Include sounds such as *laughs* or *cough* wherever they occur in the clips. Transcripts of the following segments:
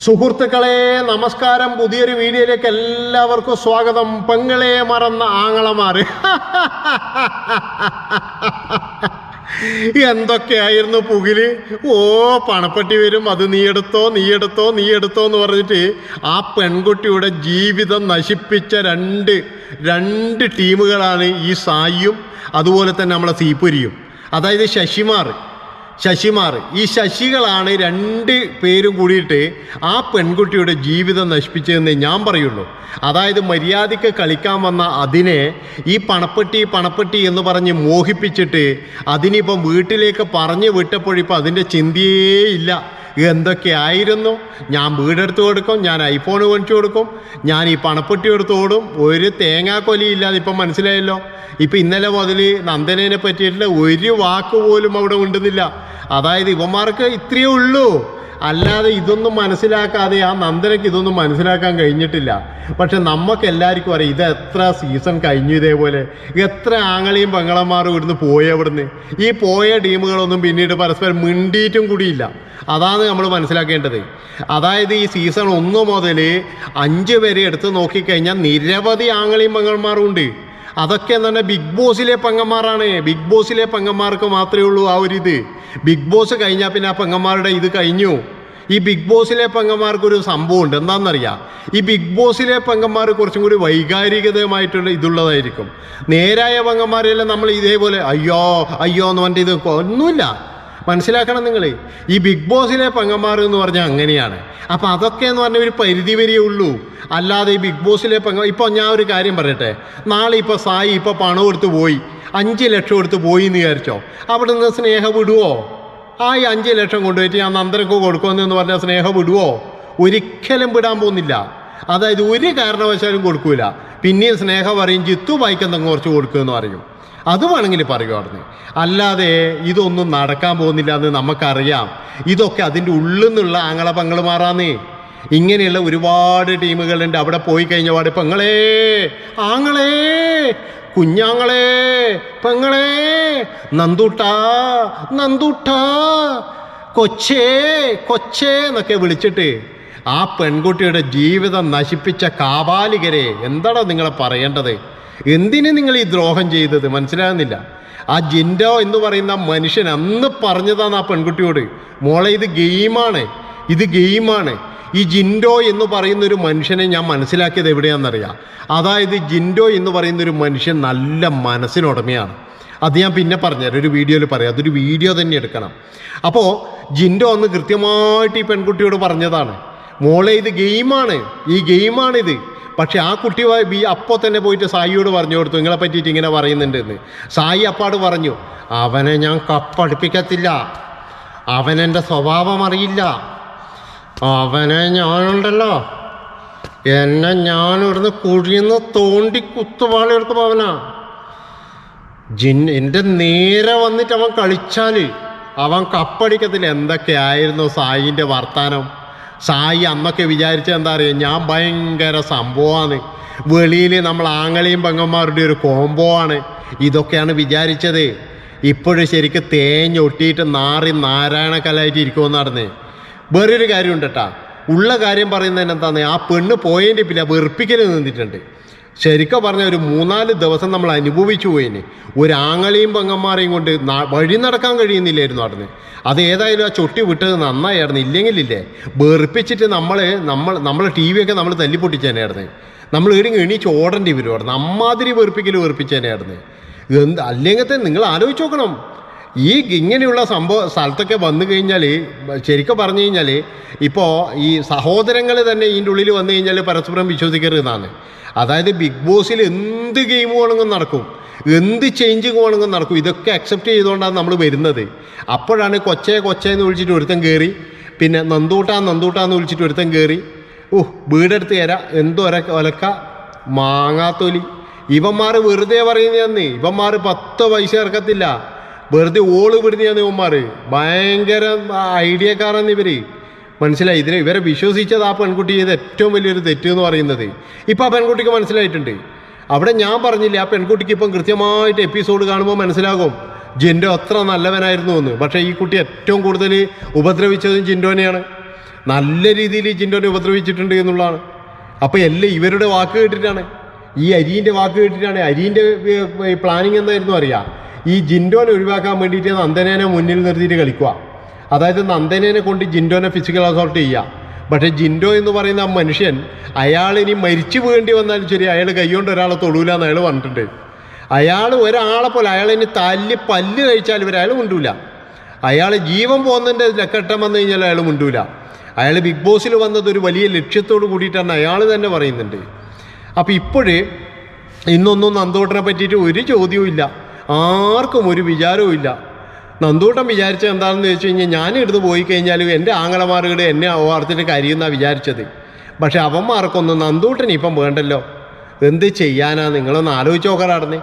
സുഹൃത്തുക്കളെ നമസ്കാരം. പുതിയൊരു വീഡിയോയിലേക്ക് എല്ലാവർക്കും സ്വാഗതം. പെങ്ങളെ മറന്ന ആങ്ങളമാര് *laughs* എന്തൊക്കെയായിരുന്നു പുകിൽ? ഓ പണപ്പെട്ടി വരും. അത് നീ എടുത്തോ നീ എടുത്തോ നീ എടുത്തോ എന്ന് പറഞ്ഞിട്ട് ആ പെൺകുട്ടിയുടെ ജീവിതം നശിപ്പിച്ച രണ്ട് രണ്ട് ടീമുകളാണ് ഈ സായിയും അതുപോലെ തന്നെ നമ്മളെ സീപ്പുരിയും. അതായത് ശശിമാർ. ശശിമാർ. ഈ ശശികളാണ് രണ്ട് പേരും കൂടിയിട്ട് ആ പെൺകുട്ടിയുടെ ജീവിതം നശിപ്പിച്ചതെന്ന് ഞാൻ പറയുള്ളൂ. അതായത് മര്യാദയ്ക്ക് കളിക്കാൻ വന്ന അതിനെ ഈ പണപ്പെട്ടി പണപ്പെട്ടി എന്ന് പറഞ്ഞ് മോഹിപ്പിച്ചിട്ട് അതിനിപ്പം വീട്ടിലേക്ക് പറഞ്ഞു വിട്ടപ്പോഴിപ്പോൾ അതിന്റെ ചിന്തയേ ഇല്ല. എന്തൊക്കെയായിരുന്നു? ഞാൻ വീടെടുത്ത് കൊടുക്കും ഞാൻ ഐഫോൺ മേടിച്ചു കൊടുക്കും ഞാൻ ഈ പണപ്പെട്ടി എടുത്ത് ഓടും. ഒരു തേങ്ങാക്കൊലി ഇല്ലാതെ ഇപ്പം മനസ്സിലായല്ലോ. ഇപ്പം ഇന്നലെ മുതൽ നന്ദനേനെ പറ്റിയിട്ടുള്ള ഒരു വാക്ക് പോലും അവിടെ ഉണ്ടെന്നില്ല. അതായത് ഇവന്മാർക്ക് ഇത്രയേ ഉള്ളൂ. അല്ലാതെ ഇതൊന്നും മനസ്സിലാക്കാതെ ആ നന്ദനയ്ക്ക് ഇതൊന്നും മനസ്സിലാക്കാൻ കഴിഞ്ഞിട്ടില്ല. പക്ഷെ നമുക്ക് എല്ലാവർക്കും അറിയാം ഇത് എത്ര സീസൺ കഴിഞ്ഞു ഇതേപോലെ. എത്ര ആങ്ങളെയും പെങ്ങളന്മാരും ഇവിടുന്ന് പോയ ഇവിടുന്ന് ഈ പോയ ടീമുകളൊന്നും പിന്നീട് പരസ്പരം മിണ്ടിയിട്ടും കൂടിയില്ല. അതാണ് നമ്മൾ മനസ്സിലാക്കേണ്ടത്. അതായത് ഈ സീസൺ ഒന്ന് മുതൽ അഞ്ച് വരെ എടുത്ത് നോക്കിക്കഴിഞ്ഞാൽ നിരവധി ആങ്ങളെയും പെങ്ങന്മാരും ഉണ്ട്. അതൊക്കെ എന്താണ് ബിഗ് ബോസിലെ പെങ്ങന്മാരാണ്. ബിഗ് ബോസിലെ പെങ്ങന്മാർക്ക് മാത്രമേ ഉള്ളൂ ആ ഒരു ഇത്. ബിഗ് ബോസ് കഴിഞ്ഞാൽ പിന്നെ ആ പെങ്ങന്മാരുടെ ഇത് കഴിഞ്ഞു. ഈ ബിഗ് ബോസിലെ പെങ്ങന്മാർക്കൊരു സംഭവമുണ്ട് എന്താണെന്നറിയാം? ഈ ബിഗ് ബോസിലെ പെങ്ങന്മാർ കുറച്ചും കൂടി വൈകാരികതയുമായിട്ടുള്ള ഇതുള്ളതായിരിക്കും. നേരായ പെങ്ങന്മാരെല്ലാം നമ്മൾ ഇതേപോലെ അയ്യോ അയ്യോ എന്ന് പറഞ്ഞിട്ട് ഇത് ഒന്നുമില്ല. മനസ്സിലാക്കണം നിങ്ങൾ ഈ ബിഗ് ബോസിലെ പെങ്ങന്മാർ എന്ന് പറഞ്ഞാൽ അങ്ങനെയാണ്. അപ്പോൾ അതൊക്കെ എന്ന് പറഞ്ഞാൽ ഒരു പരിധി വരെയേ ഉള്ളൂ. അല്ലാതെ ഈ ബിഗ് ബോസിലെ പെങ്ങ ഇപ്പോൾ ഞാൻ ഒരു കാര്യം പറയട്ടെ. നാളെ ഇപ്പോൾ സായി ഇപ്പോൾ പണം എടുത്ത് പോയി. അഞ്ച് ലക്ഷം എടുത്ത് പോയി എന്ന് വിചാരിച്ചോ? അവിടെ നിന്ന് സ്നേഹം വിടുവോ? ആ ഈ അഞ്ച് ലക്ഷം കൊണ്ടുപോയിട്ട് ഞാൻ നന്ദനക്ക് കൊടുക്കുമെന്ന് പറഞ്ഞാൽ സ്നേഹം വിടുവോ? ഒരിക്കലും വിടാൻ പോകുന്നില്ല. അതായത് ഒരു കാരണവശാലും കൊടുക്കൂല. പിന്നെയും സ്നേഹം പറയും ജിത്തു ബൈക്കെന്തെങ്കിലും കുറച്ച് കൊടുക്കുമെന്ന് പറയും. അത് വേണമെങ്കിൽ പറയുമായിരുന്നു അല്ലാതെ ഇതൊന്നും നടക്കാൻ പോകുന്നില്ല എന്ന് നമുക്കറിയാം. ഇതൊക്കെ അതിന്റെ ഉള്ളിൽ നിന്നുള്ള ആങ്ങള പങ്ങളുമാറാന്നേ ഇങ്ങനെയുള്ള ഒരുപാട് ടീമുകളുണ്ട്. അവിടെ പോയി കഴിഞ്ഞ പാട് പെങ്ങളേ ആങ്ങളേ കുഞ്ഞാങ്ങളെ പെങ്ങളെ നന്ദൂട്ടാ നന്ദൂട്ടാ കൊച്ചേ കൊച്ചേ എന്നൊക്കെ വിളിച്ചിട്ട് ആ പെൺകുട്ടിയുടെ ജീവിതം നശിപ്പിച്ച കാപാലികരെ എന്താണോ നിങ്ങളെ പറയേണ്ടത്? എന്തിന് നിങ്ങൾ ഈ ദ്രോഹം ചെയ്തത്? മനസ്സിലാകുന്നില്ല. ആ ജിൻഡോ എന്ന് പറയുന്ന മനുഷ്യൻ അന്ന് പറഞ്ഞതാണ് ആ പെൺകുട്ടിയോട് മോളെ ഇത് ഗെയിമാണ് ഇത് ഗെയിമാണ്. ഈ ജിൻഡോ എന്ന് പറയുന്ന ഒരു മനുഷ്യനെ ഞാൻ മനസ്സിലാക്കിയത് എവിടെയാണെന്നറിയാം. അതായത് ജിൻഡോ എന്ന് പറയുന്ന ഒരു മനുഷ്യൻ നല്ല മനസ്സിനുടമയാണ്. അത് ഞാൻ പിന്നെ പറഞ്ഞുതരാം ഒരു വീഡിയോയിൽ പറയാം. അതൊരു വീഡിയോ തന്നെ എടുക്കണം. അപ്പോൾ ജിൻഡോ അന്ന് കൃത്യമായിട്ട് ഈ പെൺകുട്ടിയോട് പറഞ്ഞതാണ് മോളെ ഇത് ഗെയിമാണ് ഈ ഗെയിമാണിത്. പക്ഷെ ആ കുട്ടി അപ്പോൾ തന്നെ പോയിട്ട് സായിയോട് പറഞ്ഞു കൊടുത്തു നിങ്ങളെ പറ്റിയിട്ട് ഇങ്ങനെ പറയുന്നുണ്ടെന്ന്. സായി അപ്പാട് പറഞ്ഞു അവനെ ഞാൻ കപ്പടുപ്പിക്കത്തില്ല. അവനെന്റെ സ്വഭാവം അറിയില്ല. അവനെ ഞാനുണ്ടല്ലോ. എന്നെ ഞാനിവിടുന്ന് കുഴിയുന്ന തോണ്ടി കുത്തുവാളി എടുക്കും അവനാ. ജിൻ എന്റെ നേരെ വന്നിട്ട് അവൻ കളിച്ചാൽ അവൻ കപ്പടിക്കത്തില്ല. എന്തൊക്കെയായിരുന്നു സായിന്റെ വർത്താനം? സായി അന്നൊക്കെ വിചാരിച്ച എന്താ പറയുക ഞാൻ ഭയങ്കര സംഭവമാണ്. വെളിയിൽ നമ്മൾ ആങ്ങളെയും പെങ്ങന്മാരുടെ ഒരു കോംബോ ആണ്. ഇതൊക്കെയാണ് വിചാരിച്ചത്. ഇപ്പോഴും ശരിക്കും തേഞ്ഞൊട്ടിയിട്ട് നാറി നാരായണക്കലായിട്ട് ഇരിക്കുമെന്ന് നടന്നേ. വേറൊരു കാര്യമുണ്ട് കേട്ടാ ഉള്ള കാര്യം പറയുന്നതിന് എന്താണ്? ആ പെണ്ണ് പോയതിന്റെ പിന്നെ വെറുപ്പിക്കൽ നിന്നിട്ടുണ്ട്. ശരിക്കും പറഞ്ഞ ഒരു മൂന്നാൽ ദിവസം നമ്മൾ അനുഭവിച്ചു പോയിന്. ഒരു ആങ്ങളെയും പെങ്ങന്മാരെയും കൊണ്ട് വഴി നടക്കാൻ കഴിയുന്നില്ലായിരുന്നു അവിടുന്ന്. അത് ഏതായാലും ആ ചൊട്ടി വിട്ടത് നന്നായിരുന്നു ഇല്ലെങ്കിലില്ലേ വെറുപ്പിച്ചിട്ട് നമ്മൾ നമ്മൾ നമ്മളെ ടി വിയൊക്കെ നമ്മൾ തല്ലിപ്പൊട്ടിച്ചേനായിരുന്നു നമ്മൾ എഴുതി എണീച്ച് ഓടേണ്ടി വരുമായിരുന്നു അമ്മാതിരി വെറുപ്പിക്കൽ വെറുപ്പിച്ചേനായിരുന്നു എന്ത് അല്ലെങ്കിൽ തന്നെ നിങ്ങൾ ആലോചിച്ച് നോക്കണം. ഈ ഇങ്ങനെയുള്ള സംഭവ സ്ഥലത്തൊക്കെ വന്നു കഴിഞ്ഞാൽ ശരിക്കും പറഞ്ഞു കഴിഞ്ഞാൽ ഇപ്പോൾ ഈ സഹോദരങ്ങൾ തന്നെ ഇതിന്റെ ഉള്ളിൽ വന്നു കഴിഞ്ഞാൽ പരസ്പരം വിശ്വസിക്കരുതെന്നാണ് അതായത് ബിഗ് ബോസിൽ എന്ത് ഗെയിം വേണമെങ്കിലും നടക്കും. എന്ത് ചേഞ്ച് വേണമെങ്കിലും നടക്കും. ഇതൊക്കെ അക്സെപ്റ്റ് ചെയ്തുകൊണ്ടാണ് നമ്മൾ വരുന്നത്. അപ്പോഴാണ് കൊച്ചേ കൊച്ചേ എന്ന് വിളിച്ചിട്ട് ഒരുത്തൻ കയറി പിന്നെ നന്ദൂട്ടാ നന്ദൂട്ടാന്ന് വിളിച്ചിട്ട് ഒരുത്തൻ കയറി ഓ വീടെടുത്ത് തരാം. എന്തോ ഒലക്ക. മാങ്ങാത്തൊലി. ഇവന്മാർ വെറുതെ പറയുന്നതെന്ന്. ഇവന്മാർ പത്ത് പൈസ ഇറക്കത്തില്ല. വെറുതെ ഓൾ വിടുന്ന ഇവന്മാർ ഭയങ്കര ഐഡിയക്കാരാണ് ഇവർ. മനസ്സിലായി? ഇതിനെ ഇവരെ വിശ്വസിച്ചത് ആ പെൺകുട്ടി ചെയ്ത ഏറ്റവും വലിയൊരു തെറ്റ് എന്ന് പറയുന്നത്. ഇപ്പം ആ പെൺകുട്ടിക്ക് മനസ്സിലായിട്ടുണ്ട്. അവിടെ ഞാൻ പറഞ്ഞില്ല ആ പെൺകുട്ടിക്ക് ഇപ്പം കൃത്യമായിട്ട് എപ്പിസോഡ് കാണുമ്പോൾ മനസ്സിലാകും ജിൻഡോ അത്ര നല്ലവനായിരുന്നു എന്ന്. പക്ഷേ ഈ കുട്ടി ഏറ്റവും കൂടുതൽ ഉപദ്രവിച്ചതും ജിൻഡോനെയാണ്. നല്ല രീതിയിൽ ജിൻഡോനെ ഉപദ്രവിച്ചിട്ടുണ്ട് എന്നുള്ളതാണ്. അപ്പോൾ എല്ലാം ഇവരുടെ വാക്ക് കേട്ടിട്ടാണ്. ഈ അരിന്റെ വാക്ക് കേട്ടിട്ടാണ്. അരിന്റെ പ്ലാനിങ് എന്തായിരുന്നു അറിയാം? ഈ ജിൻഡോനെ ഒഴിവാക്കാൻ വേണ്ടിയിട്ട് നന്ദനേനെ മുന്നിൽ നിർത്തിയിട്ട് കളിക്കുക. അതായത് നന്ദനേനെ കൊണ്ട് ജിൻഡോനെ ഫിസിക്കൽ അസോൾട്ട് ചെയ്യുക. പക്ഷേ ജിൻഡോ എന്ന് പറയുന്ന ആ മനുഷ്യൻ അയാൾ ഇനി മരിച്ചു വീണ്ടി വന്നാലും ശരി അയാൾ കൈകൊണ്ട് ഒരാളെ തൊടൂല എന്ന് അയാൾ പറഞ്ഞിട്ടുണ്ട്. അയാൾ ഒരാളെ പോലെ അയാൾ ഇനി തല്ലി പല്ല് കഴിച്ചാൽ ഇവർ അയാൾ മുണ്ടൂല. അയാൾ ജീവൻ പോകുന്നതിന്റെ ലക്കട്ടം വന്നു കഴിഞ്ഞാൽ അയാൾ മുണ്ടൂല. അയാൾ ബിഗ് ബോസിൽ വന്നത് ഒരു വലിയ ലക്ഷ്യത്തോട് കൂടിയിട്ടാണ് അയാൾ തന്നെ പറയുന്നുണ്ട്. അപ്പോൾ ഇപ്പോഴേ ഇന്നൊന്നും നന്ദോട്ടനെ പറ്റിയിട്ട് ഒരു ചോദ്യവും ഇല്ല. ആർക്കും ഒരു വിചാരവും ഇല്ല. നന്ദൂട്ടം വിചാരിച്ചത് എന്താണെന്ന് ചോദിച്ചു കഴിഞ്ഞാൽ ഞാൻ എടുത്ത് പോയി കഴിഞ്ഞാൽ എന്റെ ആങ്ങളമാരുടെ എന്നെ ഓർത്തിട്ട് കരിയെന്നാണ് വിചാരിച്ചത്. പക്ഷേ അവന്മാർക്കൊന്നും നന്ദൂട്ടൻ ഇപ്പം വേണ്ടല്ലോ. എന്ത് ചെയ്യാനാ? നിങ്ങളൊന്ന് ആലോചിച്ച് നോക്കാറാടനെ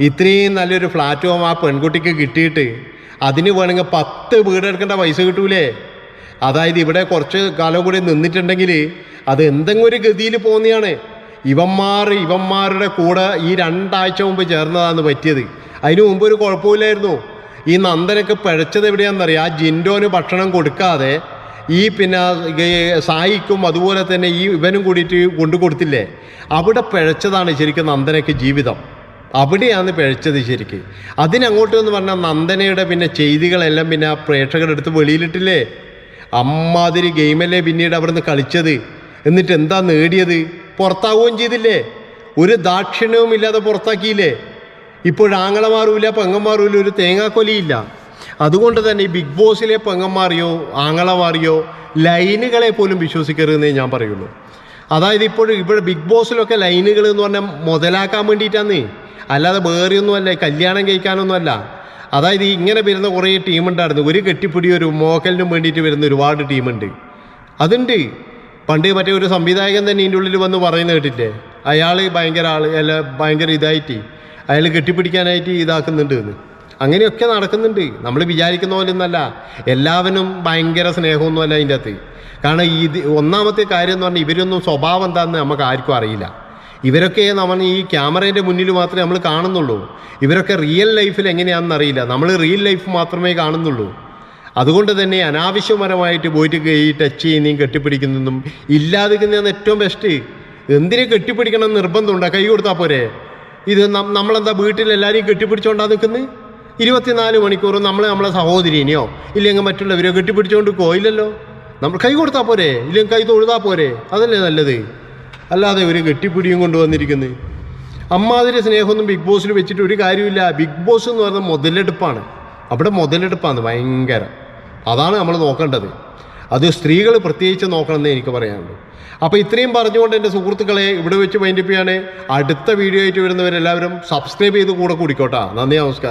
ഇത്രയും നല്ലൊരു പ്ലാറ്റ്ഫോം ആ പെൺകുട്ടിക്ക് കിട്ടിയിട്ട് അതിന് വേണമെങ്കിൽ പത്ത് വീടെടുക്കേണ്ട പൈസ കിട്ടൂലേ? അതായത് ഇവിടെ കുറച്ച് കാലം കൂടി നിന്നിട്ടുണ്ടെങ്കിൽ അത് എന്തെങ്കിലും ഒരു ഗതിയിൽ പോകുന്നതാണ്. ഇവന്മാർ ഇവന്മാരുടെ കൂടെ ഈ രണ്ടാഴ്ച മുമ്പ് ചേർന്നതാണ് പറ്റിയത്. അതിന് മുമ്പ് ഒരു കുഴപ്പമില്ലായിരുന്നു. ഈ നന്ദനൊക്കെ പിഴച്ചത് എവിടെയാണെന്നറിയാം ആ ജിൻഡോന് ഭക്ഷണം കൊടുക്കാതെ ഈ പിന്നെ സായിക്കും അതുപോലെ തന്നെ ഈ ഇവനും കൂടിയിട്ട് കൊണ്ടു കൊടുത്തില്ലേ? അവിടെ പിഴച്ചതാണ് ശരിക്കും നന്ദനയ്ക്ക് ജീവിതം. അവിടെയാണ് പിഴച്ചത് ശരിക്ക്. അതിനങ്ങോട്ട് എന്ന് പറഞ്ഞാൽ നന്ദനയുടെ പിന്നെ ചെയ്തികളെല്ലാം പിന്നെ ആ പ്രേക്ഷകരെടുത്ത് വെളിയിലിട്ടില്ലേ? അമ്മാതിരി ഗെയിമല്ലേ പിന്നീട് അവിടുന്ന് കളിച്ചത്. എന്നിട്ട് എന്താ നേടിയത്? പുറത്താവുകയും ചെയ്തില്ലേ? ഒരു ദാക്ഷിണ്യവും ഇല്ലാതെ പുറത്താക്കിയില്ലേ? ഇപ്പോഴാങ്ങളമാറുമില്ല പെങ്ങന്മാറൂല ഒരു തേങ്ങാക്കൊലിയില്ല. അതുകൊണ്ട് തന്നെ ബിഗ് ബോസിലെ പെങ്ങന്മാറിയോ ആങ്ങളമാറിയോ ലൈനുകളെ പോലും വിശ്വസിക്കരുതെന്നേ ഞാൻ പറയുള്ളൂ. അതായത് ഇപ്പോൾ ഇവിടെ ബിഗ് ബോസിലൊക്കെ ലൈനുകൾ എന്ന് പറഞ്ഞാൽ മുതലാക്കാൻ വേണ്ടിയിട്ടാന്നേ. അല്ലാതെ വേറെയൊന്നുമല്ല കല്യാണം കഴിക്കാനൊന്നുമല്ല. അതായത് ഇങ്ങനെ വരുന്ന കുറേ ടീമുണ്ടായിരുന്നു. ഒരു കെട്ടിപ്പിടി ഒരു മോക്കലിനും വേണ്ടിയിട്ട് വരുന്ന ഒരുപാട് ടീമുണ്ട്. അതുണ്ട്. പണ്ട് മറ്റേ ഒരു സംവിധായകൻ തന്നെ ഇതിന്റെ ഉള്ളിൽ വന്ന് പറയുന്നത് കേട്ടില്ലേ? അയാൾ ഭയങ്കര ആൾ അല്ല ഭയങ്കര ഇതായിട്ട്. അയാൾ കെട്ടിപ്പിടിക്കാനായിട്ട് ഇതാക്കുന്നുണ്ട് എന്ന്. അങ്ങനെയൊക്കെ നടക്കുന്നുണ്ട്. നമ്മൾ വിചാരിക്കുന്ന പോലെ ഒന്നല്ല എല്ലാവരും ഭയങ്കര സ്നേഹമൊന്നുമല്ല അതിന്റെ അകത്ത്. കാരണം ഇത് ഒന്നാമത്തെ കാര്യം എന്ന് പറഞ്ഞാൽ ഇവരൊന്നും സ്വഭാവം എന്താണെന്ന് നമുക്ക് ആർക്കും അറിയില്ല. ഇവരൊക്കെ നമ്മൾ ഈ ക്യാമറേന്റെ മുന്നിൽ മാത്രമേ നമ്മൾ കാണുന്നുള്ളൂ. ഇവരൊക്കെ റിയൽ ലൈഫിൽ എങ്ങനെയാണെന്ന് അറിയില്ല. നമ്മൾ റിയൽ ലൈഫ് മാത്രമേ കാണുന്നുള്ളൂ. അതുകൊണ്ട് തന്നെ അനാവശ്യപരമായിട്ട് പോയിട്ട് ഈ ടച്ച് ചെയ്യുന്നതും കെട്ടിപ്പിടിക്കുന്നതും ഇല്ലാതിരിക്കുന്നതാണ് ഏറ്റവും ബെസ്റ്റ് എന്തിനെ കെട്ടിപ്പിടിക്കണം നിർബന്ധമുണ്ടോ. കൈ കൊടുത്താൽ പോരെ? ഇത് നമ്മളെന്താ വീട്ടിൽ എല്ലാവരെയും കെട്ടിപ്പിടിച്ചോണ്ടാ നിൽക്കുന്നത് ഇരുപത്തിനാല് മണിക്കൂറും നമ്മളെ നമ്മളെ സഹോദരിനെയോ ഇല്ലെങ്കിൽ മറ്റുള്ളവരെയോ കെട്ടിപ്പിടിച്ചുകൊണ്ട് പോയില്ലല്ലോ? നമ്മൾ കൈ കൊടുത്താൽ പോരെ ഇല്ലെങ്കിൽ കൈ തൊഴുതാൽ പോരെ അതല്ലേ നല്ലത്? അല്ലാതെ ഒരു കെട്ടിപ്പിടിയും കൊണ്ടുവന്നിരിക്കുന്നത് അമ്മാതിരി സ്നേഹമൊന്നും ബിഗ് ബോസിൽ വെച്ചിട്ട് ഒരു കാര്യമില്ല ബിഗ് ബോസ് എന്ന് പറയുന്നത് മുതലെടുപ്പാണ്. അവിടെ മുതലെടുപ്പാണ് ഭയങ്കര. അതാണ് നമ്മൾ നോക്കേണ്ടത്. അത് സ്ത്രീകൾ പ്രത്യേകിച്ച് നോക്കണമെന്ന് എനിക്ക് പറയാനുള്ളൂ. അപ്പോൾ ഇത്രയും പറഞ്ഞുകൊണ്ട് എന്റെ സുഹൃത്തുക്കളെ ഇവിടെ വെച്ച് വൈൻഡിപ്പിയാണ് അടുത്ത വീഡിയോ ആയിട്ട് വരുന്നവരെല്ലാവരും സബ്സ്ക്രൈബ് ചെയ്ത് കൂടെ കൂടിക്കോട്ടാ. നന്ദി നമസ്കാരം.